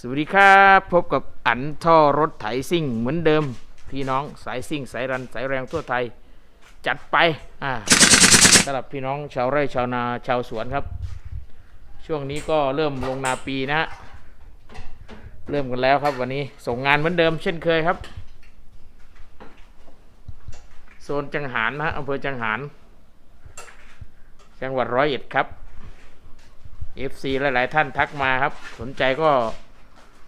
สวัสดีครับ พบกับอันท่อรถไถซิ่งเหมือนเดิม พี่น้องสายซิ่งสายรันสายแรงทั่วไทย จัดไปอ่าสำหรับพี่น้องชาวไร่ชาวนาชาวสวนครับ ช่วงนี้ก็เริ่มลงนาปีนะฮะเริ่มกันแล้วครับวันนี้ส่งงานเหมือนเดิมเช่นเคยครับโซนจังหารนะฮะอำเภอจังหาร จังหวัดร้อยเอ็ดครับ FC หลาย ๆ ท่านทักมาครับ สนใจก็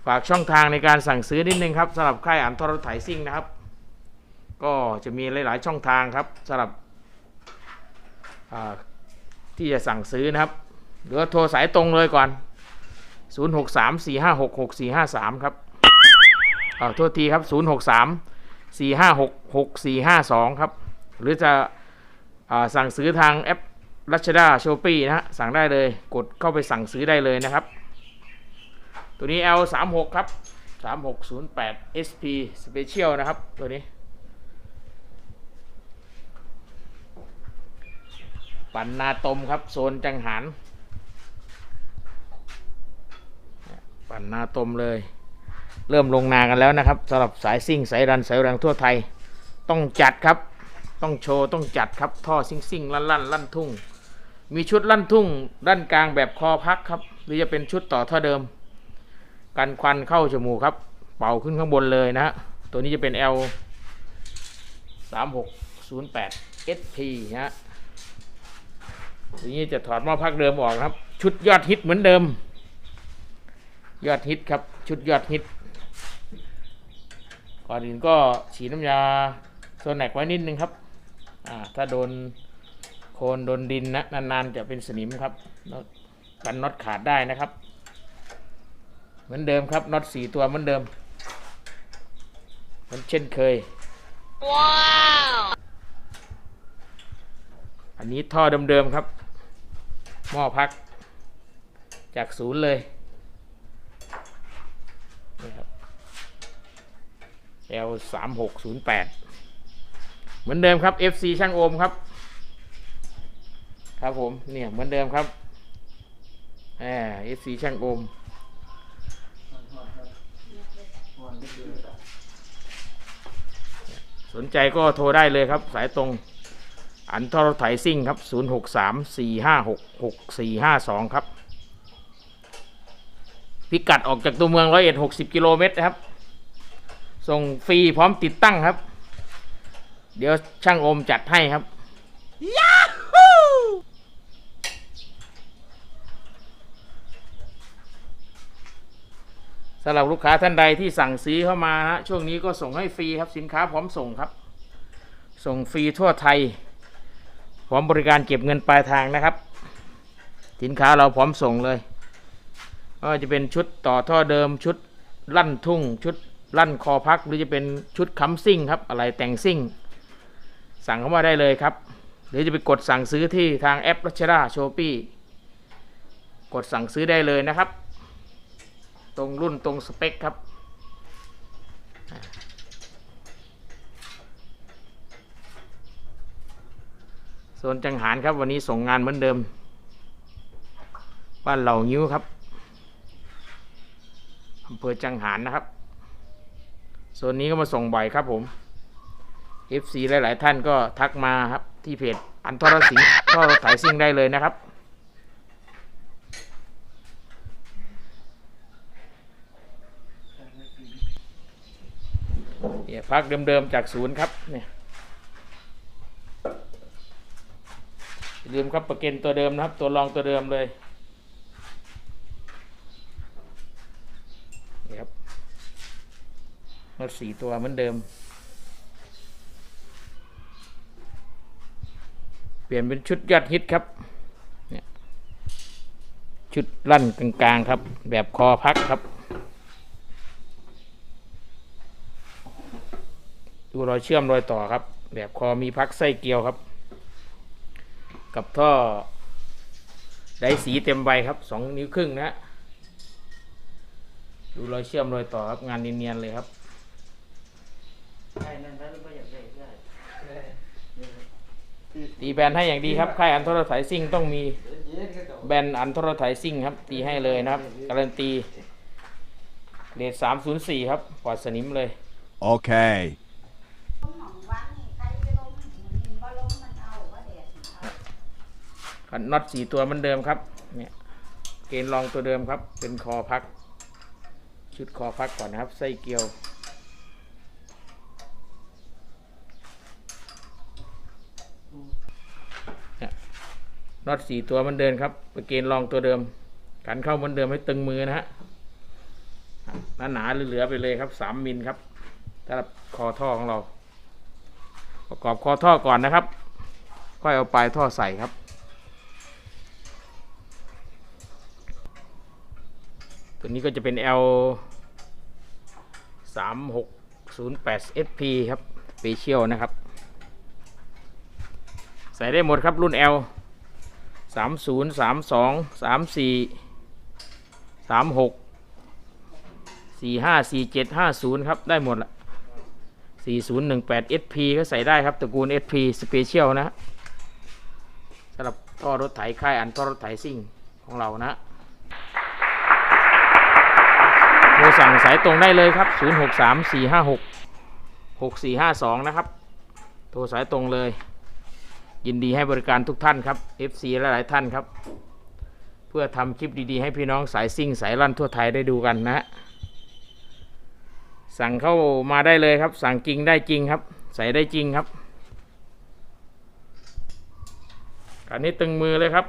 ฝากช่องทางในการสั่งซื้อนิดนึงครับสำหรับค่ายอันทรถไถซิ่งนะครับ ก็จะมีหลาย ๆ ช่องทางครับสำหรับที่จะสั่งซื้อนะครับ หรือโทรสายตรงเลยก่อน 0634566453 ครับอ่าโทษทีครับ 063-456-6452 ครับ หรือจะอสั่งซื้อทางแอปรัชดาโชปี้นะฮะสั่งได้เลยกดเข้าไปสั่งซื้อได้เลยนะครับ ตัวนี้ L 3 6ครับ3608 SP Special นะครับ ตัวนี้ ปันนาตมครับ โซนจังหันปันนาตมเลย เริ่มลงนากันแล้วนะครับสำหรับสายซิ่ง สายรัน สายแรงทั่วไทย ต้องจัดครับ ต้องโชว์ ต้องจัดครับ ท่อซิ่งซิ่งลั่นลั่นลั่นทุ่ง มีชุดลั่นทุ่ง ด้านกลางแบบคอพักครับ หรือจะเป็นชุดต่อท่อเดิม กันควันเข้าจมูกครับ เป่าขึ้นข้างบนเลยนะฮะตัวนี้จะเป็น L 3608 SP นะฮะทีนี้จะถอดหม้อพักเดิมออกนะครับ ชุดยอดฮิตเหมือนเดิม ยอดฮิตครับ ชุดยอดฮิต ก่อนอื่นก็ฉีดน้ำยาโซนแนกไว้นิดนึงครับ อ่า ถ้าโดนโคนโดนดินนะนานๆจะเป็นสนิมครับกันน็อตขาดได้นะครับ เหมือนเดิมครับน็อตสี่ตัวเหมือนเดิมเหมือนเช่นเคย ว้าว อันนี้ท่อเดิมๆครับ หม้อพัก จากศูนย์เลยนี่ครับ L สามหกศูนย์แปดเหมือนเดิมครับ FC ช่างโอมครับ ครับผม เนี่ยเหมือนเดิมครับแหม FC ช่างโอม สนใจก็โทรได้เลยครับ สายตรง อันทรไถซิ่งครับ 0634566452 ครับ พิกัดออกจากตัวเมืองร้อยเอ็ดหกสิบกิโลเมตรครับ ส่งฟรีพร้อมติดตั้งครับ เดี๋ยวช่างโอมจัดให้ครับ สำหรับลูกค้าท่านใดที่สั่งซื้อเข้ามานะช่วงนี้ก็ส่งให้ฟรีครับสินค้าพร้อมส่งครับ ส่งฟรีทั่วไทย พร้อมบริการเก็บเงินปลายทางนะครับ สินค้าเราพร้อมส่งเลยก็จะเป็นชุดต่อท่อเดิมชุดลั่นทุ่ง ชุดลั่นคอพัก หรือจะเป็นชุดค้ำซิ่งครับอะไรแต่งซิ่ง สั่งเข้ามาได้เลยครับ หรือจะไปกดสั่งซื้อที่ทางแอปรัชดาโชปี้กดสั่งซื้อได้เลยนะครับ ตรงรุ่นตรงสเปคครับโซนจังหารครับวันนี้ส่งงานเหมือนเดิม บ้านเหล่างิ้วครับอำเภอจังหารนะครับโซนนี้ก็มาส่งบ่อยครับผม FC หลาย ๆ ท่านก็ทักมาครับที่เพจอันทรสิงห์ก็ถ่ายซิ่งได้เลยนะครับ เนี่ยพักเดิมๆจากศูนย์ครับเนี่ยอย่าลืมครับประเกันตัวเดิมนะครับ ตัวรองตัวเดิมเลยนี่ครับรถสี่ตัวเหมือนเดิม เปลี่ยนเป็นชุดยอดฮิตครับเนี่ยชุดลั่นกลางๆครับ แบบคอพักครับ ดูรอยเชื่อมรอยต่อครับ แบบคอมีพักไส้เกลียวครับ กับท่อได้สีเต็มใบครับสองนิ้วครึ่งนะ ดูรอยเชื่อมรอยต่อครับงานเนียนๆเลยครับตีแบนให้อย่างดีครับค่ายอันทรไถซิ่งต้องมีแบนอันทรไถซิ่งครับ ตีให้เลยนะครับ การันตีเลทสามศูนย์สี่ครับปลอดสนิมเลย Okay. หนองวังนี่ใครจะล้มมันบ่ล้มมันเอาว่าแดดเอา กั น็อตสี่ตัวเหมือนเดิมครับเนี่ยเกณฑ์รองตัวเดิมครับ เป็นคอพัก ชุดคอพักก่อนนะครับไส้เกลียว น็อตสี่ตัวเหมือนเดิมครับเป็นเกณฑ์รองตัวเดิมกันเข้าเหมือนเดิมให้ตึงมือนะฮะหนาหนาเหลือๆไปเลยครับสามมิลครับสำหรับคอท่อของเรา ประกอบคอท่อก่อนนะครับ ค่อยเอาปลายท่อใส่ครับ ตัวนี้ก็จะเป็น L 3 6 0 8 SP ครับ Special นะครับ ใส่ได้หมดครับรุ่น L 30 32 34 36 45 47 50 ครับ ได้หมดละ4018 SP ก็ใส่ได้ครับตระกูล SP Special นะฮะสำหรับท่อรถไถค่ายอันท่อรถไถซิ่งของเรานะ โทร สั่งสายตรงได้เลยครับ 063456 6452 นะครับ โทรสายตรงเลย ยินดีให้บริการทุกท่านครับ FC และหลายท่านครับ เพื่อทำคลิปดีๆ ให้พี่น้องสายซิ่งสายลั่นทั่วไทยได้ดูกันนะฮะสั่งเข้ามาได้เลยครับ สั่งจริงได้จริงครับ ใส่ได้จริงครับ อันนี้ตึงมือเลยครับ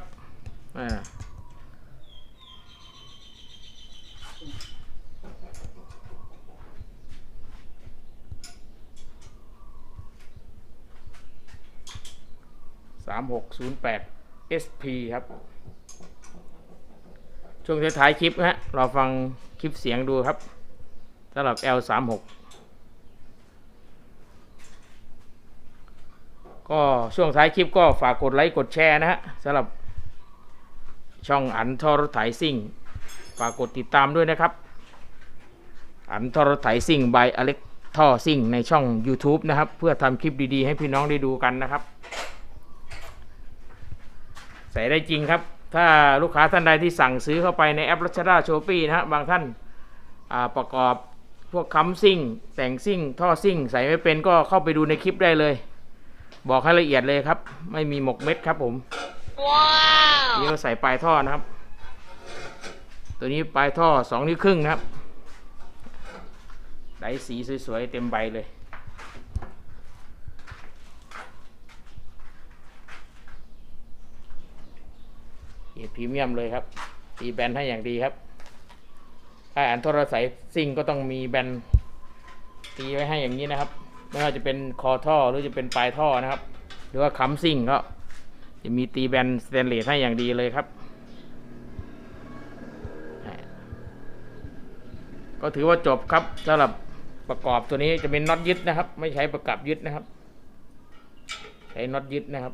3608 SP ครับ ช่วงสุดท้ายคลิปฮะเราฟังคลิปเสียงดูครับสำหรับ L36 ก็ช่วงท้ายคลิปก็ฝากกดไลค์กดแชร์นะฮะสำหรับช่องอันทอรถไถซิ่ง ฝากกดติดตามด้วยนะครับ อันทอรถไถซิ่ง by อเล็กท่อซิ่งในช่อง YouTube นะครับ เพื่อทำคลิปดีๆ ให้พี่น้องได้ดูกันนะครับ ใส่ได้จริงครับ ถ้าลูกค้าท่านใดที่สั่งซื้อเข้าไปในแอปรัชดาโชปี้นะฮะบางท่านอ่าประกอบพวกค้ำซิ่ง แต่งซิ่ง ท่อซิ่ง ใส่ไม่เป็นก็เข้าไปดูในคลิปได้เลย บอกให้ละเอียดเลยครับ ไม่มีหมกเม็ดครับผมว้าวนี่ก็ใส่ปลายท่อนะครับ ตัวนี้ปลายท่อสองนิ้วครึ่งนะครับไดสีสวยๆเต็มใบเลย เกีย พรีเมียมเลยครับ ตีแบนให้อย่างดีครับ ถ้าอ่านโทรศัพท์ซิ่งก็ต้องมีแบนตีไว้ให้อย่างนี้นะครับ ไม่ว่าจะเป็นคอท่อหรือจะเป็นปลายท่อนะครับ หรือว่าค้ำซิ่งก็จะมีตีแบนสแตนเลสให้อย่างดีเลยครับ ก็ถือว่าจบครับสำหรับประกอบตัวนี้จะเป็นน็อตยึดนะครับ ไม่ใช้ประกับยึดนะครับ ใช้น็อตยึดนะครับ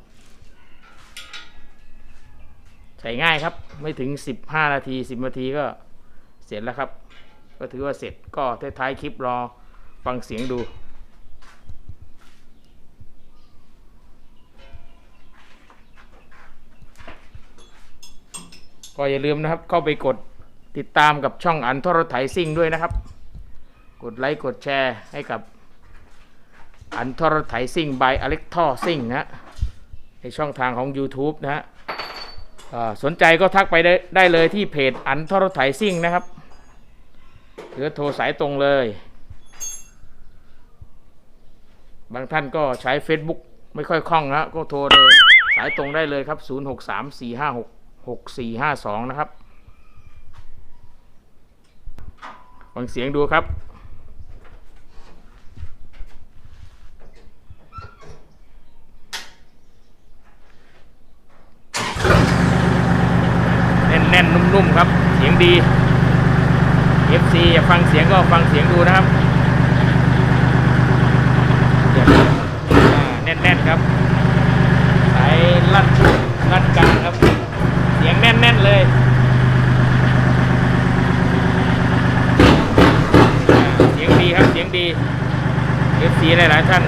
ส่ง่ายครับ ไม่ถึง 15 นาที 10 นาทีก็เสร็จแล้วครับ ก็ถือว่าเสร็จก็ท้ายคลิปรอฟังเสียงดูก็อย่าลืมนะครับเข้าไปกดติดตามกับช่องอันทรถไถซิ่งด้วยนะครับ กดไลค์กดแชร์ให้กับอันทรถไถซิ่ง by อเล็กท่อซิ่งนะฮะในช่องทางของ YouTube นะฮะ สนใจก็ทักไปได้ได้เลยที่เพจอันทรถไถซิ่งนะครับ หรือโทรสายตรงเลย บางท่านก็ใช้ Facebook ไม่ค่อยคล่องนะก็โทรเลยสายตรงได้เลยครับ 0634566452 นะครับฟังเสียงดูครับ แนุ่มครับ เสียงดี FC อยากฟังเสียงก็ฟังเสียงดูนะครับอ่าแน่นๆครับ สายลั่นลั่นกลางครับ เสียงแน่นๆเลยเสียงดีครับเสียงดี FC หลายๆท่าน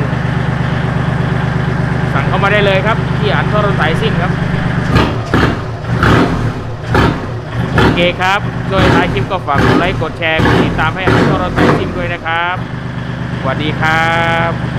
สั่งเข้ามาได้เลยครับ ที่อันทรสายซิ่งครับ เคครับช่วยท้ายคลิปก็ฝากกดไลค์กดแชร์กดติดตามให้อันตรายซิมด้วยนะครับสวัสดีครับ